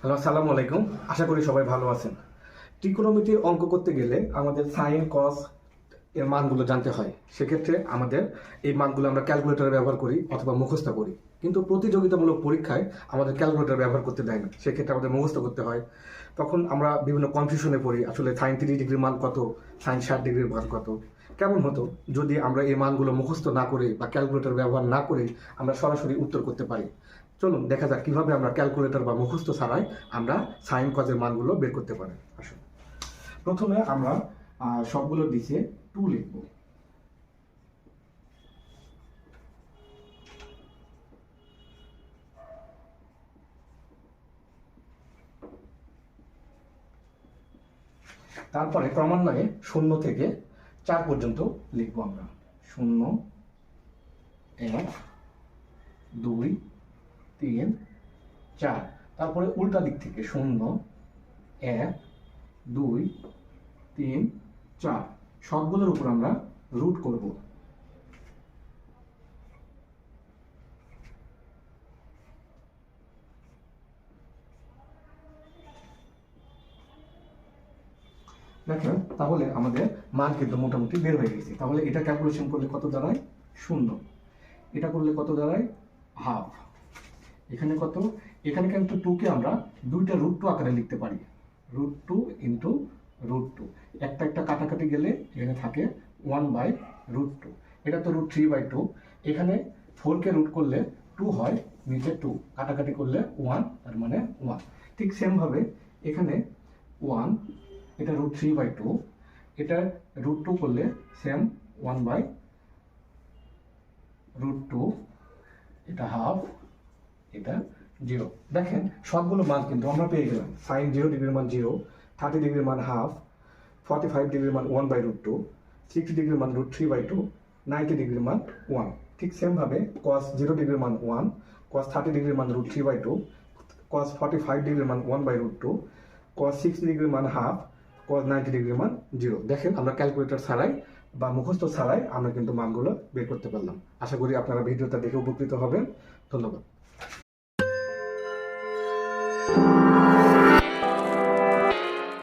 Hello, আসসালামু আলাইকুম। আশা করি সবাই ভালো আছেন। ত্রিকোণমিতির অঙ্ক করতে গেলে আমাদের সাইন, কস এর মানগুলো জানতে হয়। সেক্ষেত্রে আমাদের এই মানগুলো আমরা ক্যালকুলেটর ব্যবহার করি অথবা মুখস্থ করি। কিন্তু প্রতিযোগিতামূলক পরীক্ষায় আমাদের ক্যালকুলেটর ব্যবহার করতে দেয় না। সেক্ষেত্রে আমাদের মুখস্থ করতে হয়। তখন আমরা বিভিন্ন কনফিউশনে পড়ি, আসলে সাইন তিরিশ ডিগ্রির মান কত সাইন ষাট ডিগ্রির মান কত। কেমন হতো? যদি আমরা এই মানগুলো মুখস্থ না করে বা ক্যালকুলেটর ব্যবহার না করে আমরা সরাসরি উত্তর করতে পারি। চলুন, দেখা যাক কীভাবে আমরা ক্যালকুলেটর বা মুখস্থ ছাড়াই আমরা সাইন কজের মানগুলো বের করতে পারি। আসুন। প্রথমে আমরা সবগুলো দিছে টু লিখব। তারপরে ক্রমান্বয়ে শূন্য থেকে চার পর্যন্ত লিখব আমরা। শূন্য, এক, দুই, তিন, চার। তারপরে উল্টা দিক থেকে শূন্য, এক, দুই, তিন, চার। সবগুলোর উপর আমরা রুট করব। দেখেন তাহলে আমাদের মান কিন্তু মোটামুটি বের হয়ে গেছে। তাহলে এটা ক্যালকুলেশন করলে কত দাঁড়ায়? শূন্য। এটা করলে কত দাঁড়ায়? হাফ এখানে কত? এখানে কিন্তু টুকে আমরা দুইটা রুট টু আকারে লিখতে পারি। Root two into root two একটা একটা কাটাকাটি গেলে এখানে থাকে ওয়ান বাই রুট টু এটা তো রুট থ্রি বাই টু এখানে ফোরকে রুট করলে টু হয়, নিচে টু কাটাকাটি করলে ওয়ান তার মানে ওয়ান ঠিক সেমভাবে এখানে ওয়ান এটা রুট থ্রি বাই টু এটা রুট টু করলে same one by root two এটা হাফ এটা জিরো দেখেন, সবগুলো মান কিন্তু আমরা পেয়ে গেলাম। সাইন জিরো ডিগ্রির মান জিরো থার্টি ডিগ্রির মান হাফ ফর্টি ফাইভ ডিগ্রির মান one by root two sixty ডিগ্রির মান root three by two ninety ডিগ্রির মান ওয়ান ঠিক সেমভাবে কস জিরো ডিগ্রির মান ওয়ান কস থার্টি ডিগ্রির মান root three by two cos forty five ডিগ্রির মান one by root two cos sixty ডিগ্রির মান হাফ কস নাইনটি ডিগ্রি মান জিরো। দেখেন, আমরা ক্যালকুলেটর ছাড়াই বা মুখস্থ ছাড়াই আমরা কিন্তু মানগুলো বের করতে পারলাম। আশা করি আপনারা ভিডিওটা দেখে উপকৃত হবেন। ধন্যবাদ।